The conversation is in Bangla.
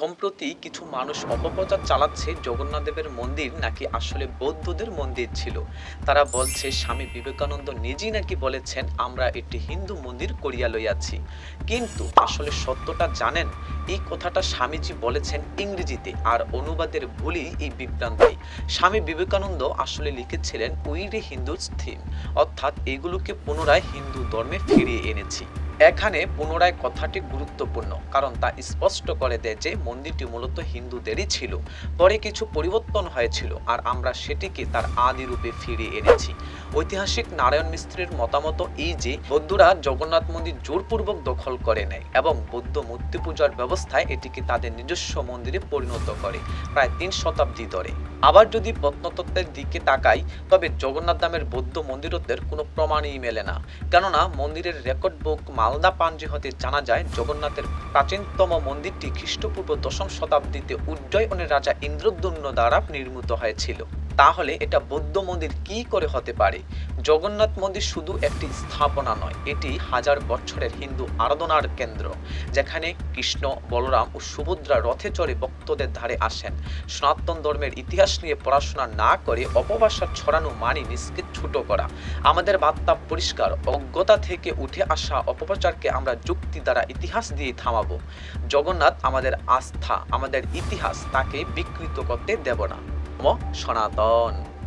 সম্প্রতি কিছু মানুষ অপপ্রচার চালাচ্ছে জগন্নাথ দেবের মন্দির নাকি আসলে বৌদ্ধদের মন্দির ছিল। তারা বলছে, স্বামী বিবেকানন্দ নিজেই নাকি বলেছেন, আমরা একটি হিন্দু মন্দির করিয়া লইয়াছি। কিন্তু আসলে সত্যটা জানেন? এই কথাটা স্বামীজি বলেছেন ইংরেজিতে, আর অনুবাদের ভুলই এই বিভ্রান্তি। স্বামী বিবেকানন্দ আসলে লিখেছিলেন উইরে হিন্দুস থিম। অর্থাৎ এগুলোকে পুনরায় হিন্দু ধর্মে ফিরিয়ে এনেছি। এখানে পুনরায় কথাটি গুরুত্বপূর্ণ, কারণ তা স্পষ্ট করে দেয় যে মন্দিরটি মূলত হিন্দুদেরই ছিল। পরে কিছু পরিবর্তন হয়েছিল আর আমরা সেটিকে তার আদি রূপে ফিরিয়ে এনেছি। ঐতিহাসিক নারায়ণ মিস্ত্রির মতামত এই যে, বৌদ্ধরা জগন্নাথ মন্দির জোরপূর্বক দখল করে নেয় এবং বৌদ্ধ মূর্তি পূজার ব্যবস্থায় এটিকে তাদের নিজস্ব মন্দিরে পরিণত করে, প্রায় তিন শতাব্দী ধরে। আবার যদি প্রত্নতত্ত্বের দিকে তাকাই, তবে জগন্নাথ ধামের বৌদ্ধ মন্দিরত্বের কোনো প্রমাণই মেলে না। কেননা মন্দিরের রেকর্ড বুক মালদা পাঞ্জি হতে জানা যায়, জগন্নাথের প্রাচীনতম মন্দিরটি খ্রিস্টপূর্ব দশম শতাব্দীতে উজ্জয়নের রাজা ইন্দ্রদ্যুম্ন দ্বারা নির্মিত হয়েছিল। তাহলে এটা বৌদ্ধ মন্দির কি করে হতে পারে? জগন্নাথ মন্দির শুধু একটি স্থাপনা নয়, এটি হাজার বছরের হিন্দু আরাধনার কেন্দ্র, যেখানে কৃষ্ণ, বলরাম ও সুভদ্রা রথে চড়ে ভক্তদের ধারে আসেন। সনাতন ধর্মের ইতিহাস নিয়ে পড়াশোনা না করে অপভাষা ছড়ানো মানি নিজকে ছোট করা। আমাদের বার্তা পরিষ্কার, অজ্ঞতা থেকে উঠে আসা অপপ্রচারকে আমরা যুক্তি দ্বারা ইতিহাস দিয়ে থামাবো। জগন্নাথ আমাদের আস্থা, আমাদের ইতিহাস তাকে বিকৃত করতে দেব না। সনাতন।